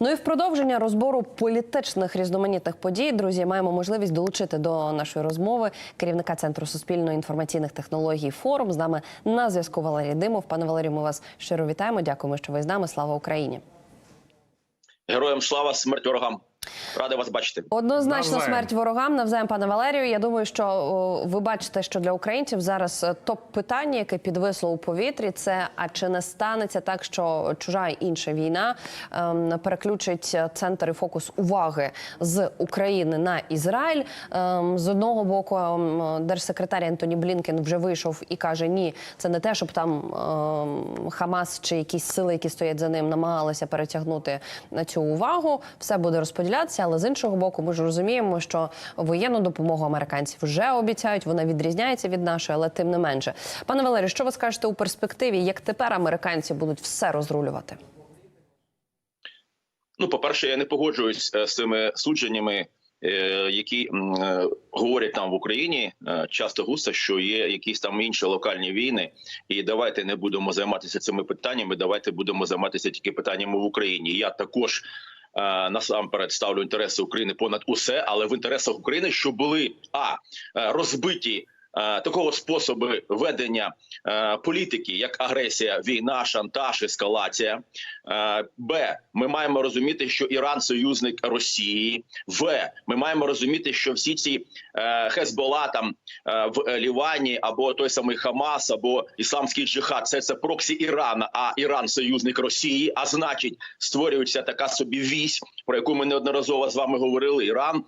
Ну і в продовження розбору політичних різноманітних подій, друзі, маємо можливість долучити до нашої розмови керівника центру суспільно-інформаційних технологій форум. З нами на зв'язку Валерій Димов. Пане Валерію, ми вас щиро вітаємо. Дякуємо, що ви з нами. Слава Україні! Героям слава смерть ворогам. Радий вас бачити. Однозначно Навзаєм. смерть ворогам навзаєм, пане Валерію. Я думаю, що о, ви бачите, що для українців зараз е, топ питання, яке підвисло у повітрі, це а чи не станеться так, що чужа інша війна ем, переключить центр і фокус уваги з України на Ізраїль? Ем, з одного боку, ем, держсекретар Антоні Блінкен вже вийшов і каже: ні, це не те, щоб там ем, Хамас чи якісь сили, які стоять за ним, намагалися перетягнути на цю увагу. Все буде розподілятися, але з іншого боку, ми ж розуміємо, що воєнну допомогу американців вже обіцяють. Вона відрізняється від нашої, але тим не менше. Пане Валерію, що ви скажете у перспективі, як тепер американці будуть все розрулювати? Ну, по-перше, я не погоджуюсь е, з цими судженнями, е, які е, говорять там в Україні часто густо, що є якісь там інші локальні війни, і давайте не будемо займатися цими питаннями. Давайте будемо займатися тільки питаннями в Україні. Я також. Е, Насамперед ставлю інтереси України понад усе, але в інтересах України, що були а е, розбиті такого способу ведення е, політики, як агресія, війна, шантаж, ескалація. Е, Б. Ми маємо розуміти, що Іран союзник Росії. В. Ми маємо розуміти, що всі ці е, Хезбола там в Лівані або той самий Хамас, або Ісламський джихад, це це проксі Ірана, а Іран союзник Росії. А значить, створюється така собі вісь, про яку ми неодноразово з вами говорили: Іран,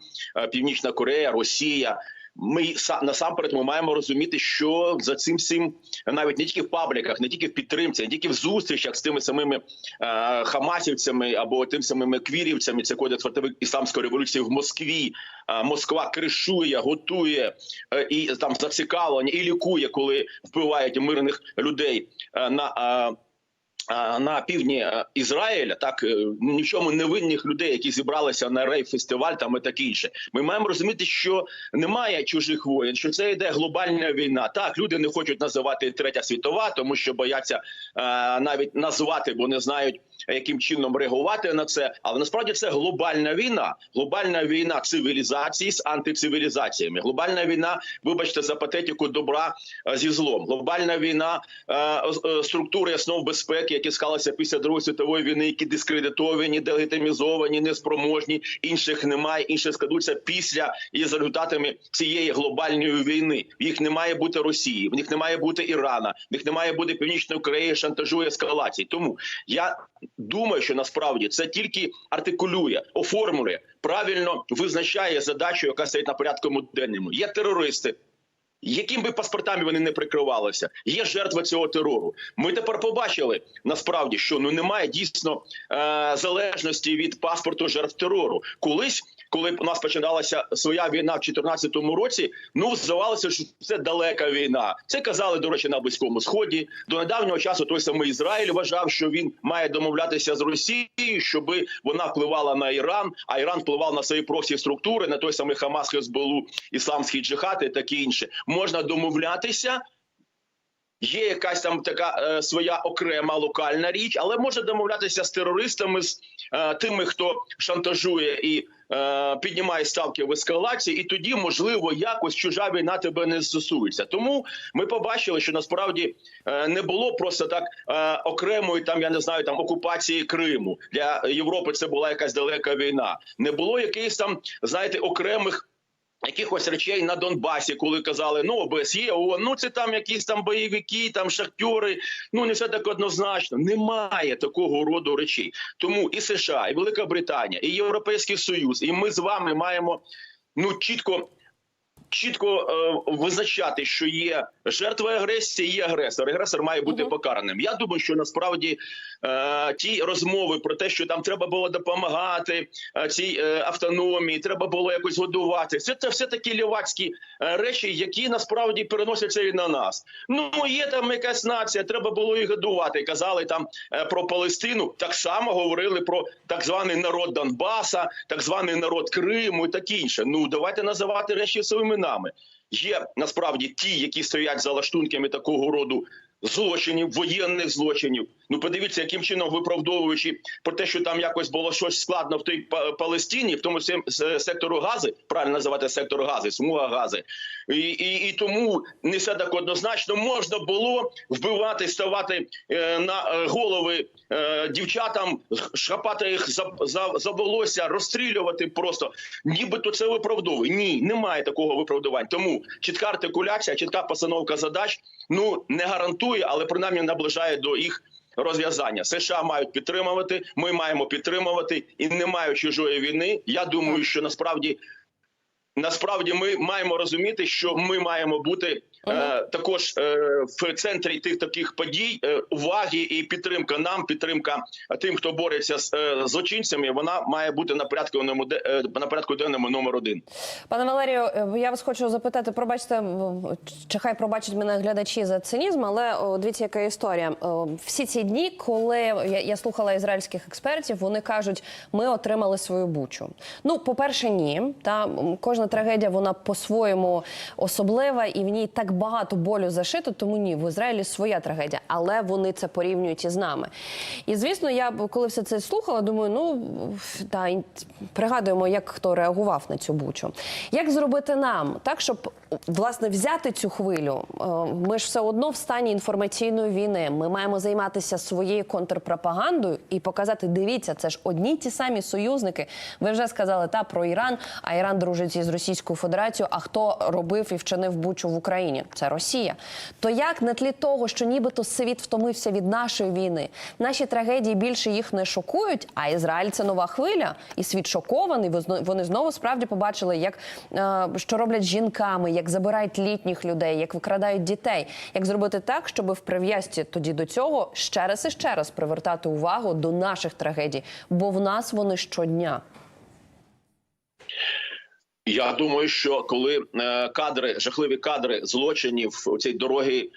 Північна Корея, Росія. Ми са- насамперед ми маємо розуміти, що за цим всім навіть не тільки в пабліках, не тільки в підтримці, не тільки в зустрічах з тими самими е, хамасівцями або тим самими квірівцями, це кодекс фортовик ісламської революції в Москві. Е, Москва кришує, готує е, і там зацікавлення і лікує, коли вбивають мирних людей е, на. е, на півдні е, Ізраїля, так е, ні в чому невинних людей, які зібралися на рейв-фестиваль, там і таке інше. Ми маємо розуміти, що немає чужих воєн, що це йде глобальна війна. Так, люди не хочуть називати третя світова, тому що бояться е, навіть назвати, бо не знають, яким чином реагувати на це. Але насправді це глобальна війна, глобальна війна цивілізації з антицивілізаціями. Глобальна війна, вибачте, за патетику добра зі злом. Глобальна війна е, е, структури основ безпеки, які склалися після Другої світової війни, які дискредитовані, делегітимізовані, неспроможні. Інших немає, інші складуться після і за результатами цієї глобальної війни. В їх не має бути Росії, в них не має бути Ірана, в них не має бути Північної Кореї, шантажу ескалації. Тому я думаю, що насправді це тільки артикулює, оформлює, правильно визначає задачу, яка стоїть на порядку денному. Є терористи. Яким би паспортами вони не прикривалися, є жертва цього терору. Ми тепер побачили насправді, що ну немає дійсно е- залежності від паспорту жертв терору. Колись, коли у нас починалася своя війна в 2014 році, ну здавалося, що це далека війна. Це казали до речі на близькому сході. До недавнього часу той самий Ізраїль вважав, що він має домовлятися з Росією, щоб вона впливала на Іран, а Іран впливав на свої проксі структури, на той самий Хамас, Хезболу, ісламський джихад і таке інше. Можна домовлятися. Є якась там така е, своя окрема локальна річ, але може домовлятися з терористами, з е, тими, хто шантажує і піднімає ставки в ескалації, і тоді можливо якось чужа війна тебе не стосується. Тому ми побачили, що насправді е, не було просто так е, окремої там, я не знаю, там окупації Криму для Європи. Це була якась далека війна. Не було якихось там, знаєте, окремих. Якихось речей на Донбасі, коли казали, ну ОБСЄ, ООН, ну це там якісь там бойовики, там шахтери. Ну не все так однозначно. Немає такого роду речей. Тому і США, і Велика Британія, і Європейський Союз, і ми з вами маємо ну чітко. Чітко е, визначати, що є жертва агресії, є агресор. Агресор має бути Мгм. покараним. Я думаю, що насправді е, ті розмови про те, що там треба було допомагати е, цій е, автономії, треба було якось годувати. Це, це все такі лівацькі е, речі, які насправді переносяться і на нас. Ну є там якась нація, треба було її годувати. Казали там е, про Палестину. Так само говорили про так званий народ Донбаса, так званий народ Криму і таке інше. Ну давайте називати речі своїми іменами. Є насправді ті, які стоять за лаштунками такого роду злочинів, воєнних злочинів. Ну, подивіться, яким чином виправдовуючи про те, що там якось було щось складно в той Па- Палестині, в тому сектору гази, правильно називати сектор гази, смуга гази, і, і, і тому не все так однозначно можна було вбивати, ставати е, на е, голови е, дівчатам, шапати їх за, за, за волосся, розстрілювати просто. Нібито це виправдовує. Ні, немає такого виправдування. Тому чітка артикуляція, чітка постановка задач ну не гарантує, але принаймні наближає до їх. Розв'язання США мають підтримувати. Ми маємо підтримувати, і немає чужої війни. Я думаю, що насправді насправді ми маємо розуміти, що ми маємо бути також е, в центрі тих таких подій е, уваги і підтримка нам, підтримка тим, хто бореться з е, злочинцями. Вона має бути на порядку е, на порядку денному номер один. Пане Валерію, е, я вас хочу запитати, пробачте, в- чи хай пробачать мене глядачі за цинізм, але дивіться, яка історія. Всі ці дні, коли я, я слухала ізраїльських експертів, вони кажуть, ми отримали свою бучу. Ну, по-перше, ні. Та кожна трагедія вона по-своєму особлива, і в ній так багато болю зашито. Тому ні, в Ізраїлі своя трагедія, але вони це порівнюють із нами. І звісно, я коли все це слухала, думаю, ну та пригадуємо, як хто реагував на цю бучу. Як зробити нам так, щоб власне взяти цю хвилю? Е, Ми ж все одно в стані інформаційної війни. Ми маємо займатися своєю контрпропагандою і показати: дивіться, це ж одні ті самі союзники. Ви вже сказали та про Іран, а Іран дружить із Російською Федерацією. А хто робив і вчинив бучу в Україні? Це Росія. То як на тлі того, що нібито світ втомився від нашої війни, наші трагедії більше їх не шокують, а Ізраїль це нова хвиля, і світ шокований. Вони знову справді побачили, як е, що роблять жінками, як забирають літніх людей, як викрадають дітей. Як зробити так, щоб в прив'язці тоді до цього ще раз і ще раз привертати увагу до наших трагедій, бо в нас вони щодня. Я думаю, що коли е, кадри, жахливі кадри злочинів у цій дороги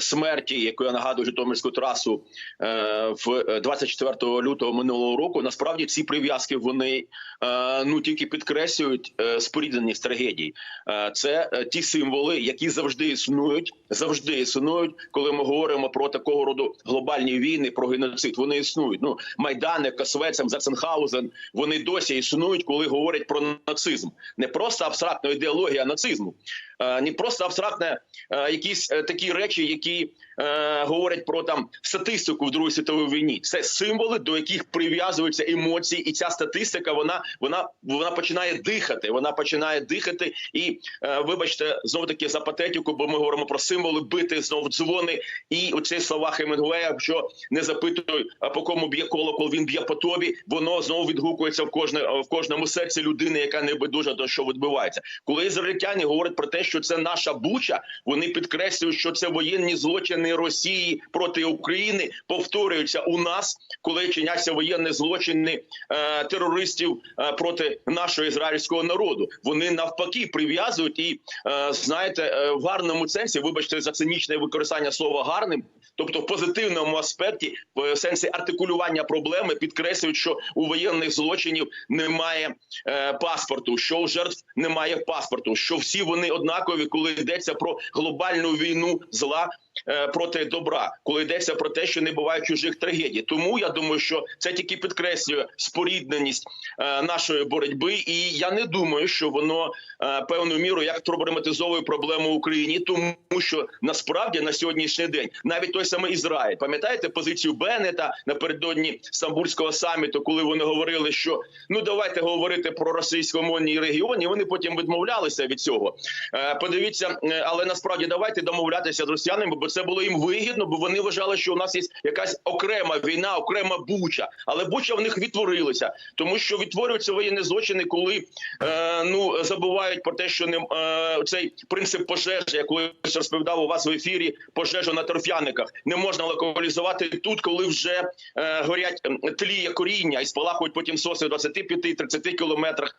смерті, яку я нагадую Житомирську трасу е, в 24 лютого минулого року, насправді ці прив'язки вони е, ну тільки підкреслюють е, спорідненість трагедій. Е, це е, ті символи, які завжди існують, завжди існують, коли ми говоримо про такого роду глобальні війни, про геноцид. Вони існують. Ну Майдани, Косвецем, Заценхаузен, вони досі існують, коли говорять про нацизм. Не просто абстрактна ідеологія нацизму, е, не просто абстрактне е, якісь е, такі речі, які е, говорять про там статистику в Другій світовій війні. Це символи, до яких прив'язуються емоції, і ця статистика вона вона вона починає дихати. Вона починає дихати. І е, вибачте, знову таки за патетику, бо ми говоримо про символи, бити знов дзвони. І оці слова Хемінгуея, що не запитуй, по кому б'є колокол, він б'є по тобі. Воно знову відгукується в кожне в кожному серці людини, яка не байдужа до що відбувається. Коли ізраїльтяни говорять про те, що це наша буча, вони підкреслюють, що це воєнні злочини Росії проти України повторюються у нас, коли чиняться воєнні злочини е, терористів е, проти нашого ізраїльського народу. Вони навпаки прив'язують і е, знаєте, е, в гарному сенсі, вибачте за цинічне використання слова гарним. Тобто в позитивному аспекті, в сенсі артикулювання проблеми, підкреслюють, що у воєнних злочинів немає е, паспорту, що у жертв немає паспорту, що всі вони однакові, коли йдеться про глобальну війну зла е, проти добра, коли йдеться про те, що не буває чужих трагедій. Тому я думаю, що це тільки підкреслює спорідненість е, нашої боротьби, і я не думаю, що воно е, певною мірою як проблематизовує проблему в Україні, тому що насправді на сьогоднішній день навіть той самий Ізраїль, пам'ятаєте позицію Беннета напередодні Стамбульського саміту, коли вони говорили, що ну давайте говорити про російськомовні регіони. Вони потім відмовлялися від цього. Е, Подивіться, е, але насправді давайте домовлятися з росіянами, бо це було їм вигідно, бо вони вважали, що у нас є якась окрема війна, окрема буча, але буча в них відтворилася, тому що відтворюються воєнні злочини, коли е, ну забувають про те, що не е, цей принцип пожежі, я колись розповідав у вас в ефірі, пожежу на торфяниках не можна локалізувати тут, коли вже е, горять ем, тліє коріння і спалахують потім соси в 25-30 кілометрах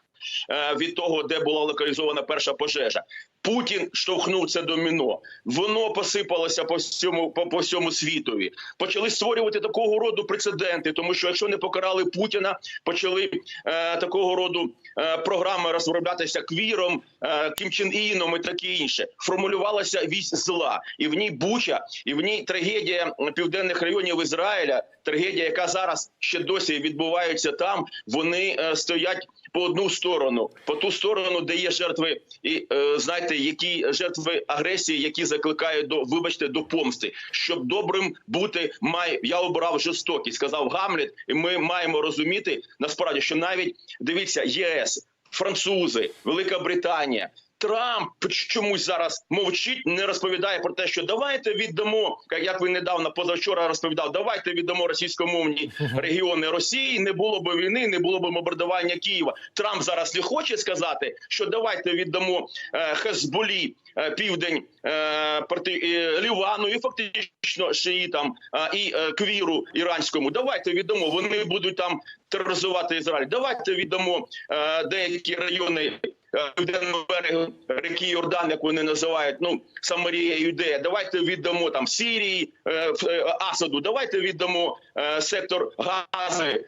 від того, де була локалізована перша пожежа. Путін штовхнув це доміно. Воно посипалося по всьому по, по всьому світові. Почали створювати такого роду прецеденти, тому що якщо не покарали Путіна, почали е, такого роду е, програми розроблятися квіром, е, Кім Чен Іном і таке інше. Формулювалася вісь зла, і в ній Буча, і в ній трагедія південних районів Ізраїля. Трагедія, яка зараз ще досі відбувається там. Вони е, стоять по одну сторону, по ту сторону, де є жертви, і е, знаєте, які жертви агресії, які закликають до вибачте до помсти. Щоб добрим бути, має я обрав жорстокість, сказав Гамлет, і ми маємо розуміти насправді, що навіть дивіться, ЄС, французи, Велика Британія. Трамп чомусь зараз мовчить, не розповідає про те, що давайте віддамо, як- ви недавно позавчора розповідав, давайте віддамо російськомовні регіони Росії. Не було б війни, не було б бомбардування Києва. Трамп зараз не хоче сказати, що давайте віддамо е, Хезболі е, південь е, проти е, Лівану і фактично шиїтам е, і е, квіру іранському. Давайте віддамо. Вони будуть там тероризувати Ізраїль. Давайте віддамо е, деякі райони. Е, Південного берегу реки Йордан, як вони називають, ну Самарія, Юдея. Давайте віддамо там Сирії, е, е, Асаду. Давайте віддамо е, сектор Гази е,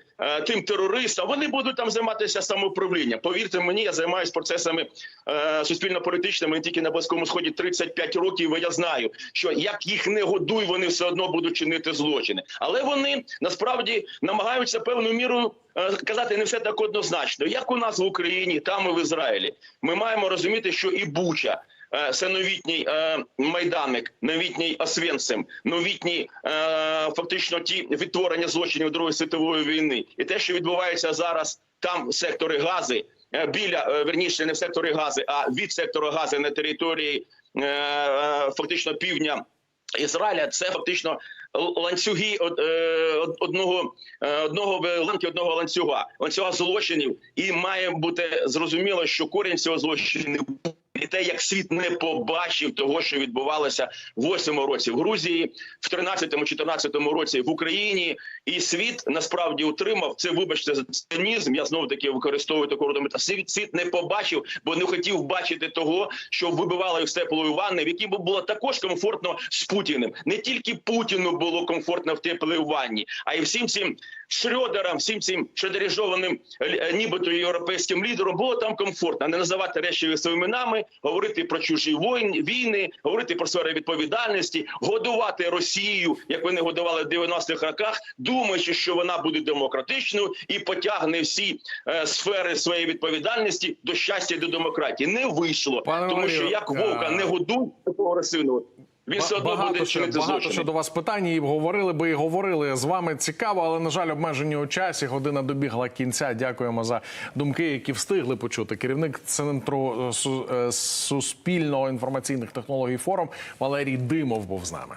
тим терористам. Вони будуть там займатися самоуправлінням. Повірте мені, я займаюся процесами е, суспільно-політичними не тільки на близькому сході 35 років. І я знаю, що як їх не годуй, вони все одно будуть чинити злочини. Але вони насправді намагаються певною мірою е, казати не все так однозначно. Як у нас в Україні, там і в Ізраїлі. Ми маємо розуміти, що і Буча. Е, Це новітній е, майданник, новітній Освенцим, новітні е, фактично ті відтворення злочинів Другої світової війни, і те, що відбувається зараз там в секторі Гази, біля верніше не в секторі Гази, а від сектору Гази на території фактично півдня Ізраїля, це фактично ланцюги од- одного одного ланки одного ланцюга, ланцюга злочинів, і має бути зрозуміло, що корінь цього злочину і те, як світ не побачив того, що відбувалося в 8 році в Грузії, в 13-14 році в Україні, і світ насправді утримав це. Вибачте за цинізм. Я знову таки використовую таку роду мета. Світ світ не побачив, бо не хотів бачити того, що вибивало їх теплої ванни, в якій було також комфортно з Путіним. Не тільки Путіну було комфортно в теплій ванні, а й всім цим Шрёдерам, всім цим шедережованим е, нібито європейським лідерам було там комфортно не називати речі своїми іменами, говорити про чужі воїн, війни, говорити про сфери відповідальності, годувати Росію, як вони годували в 90-х роках, думаючи, що вона буде демократичною і потягне всі е, сфери своєї відповідальності до щастя і до демократії. Не вийшло, Пане тому що як вовка е, не годуй такого агресивного, він все одно буде Багато, що, чинити багато що до вас питань і говорили би і говорили з вами цікаво, але на жаль, обмежені у часі. Година добігла кінця. Дякуємо за думки, які встигли почути. Керівник центру е, е, суспільного інформаційних технологій форум Валерій Димов був з нами.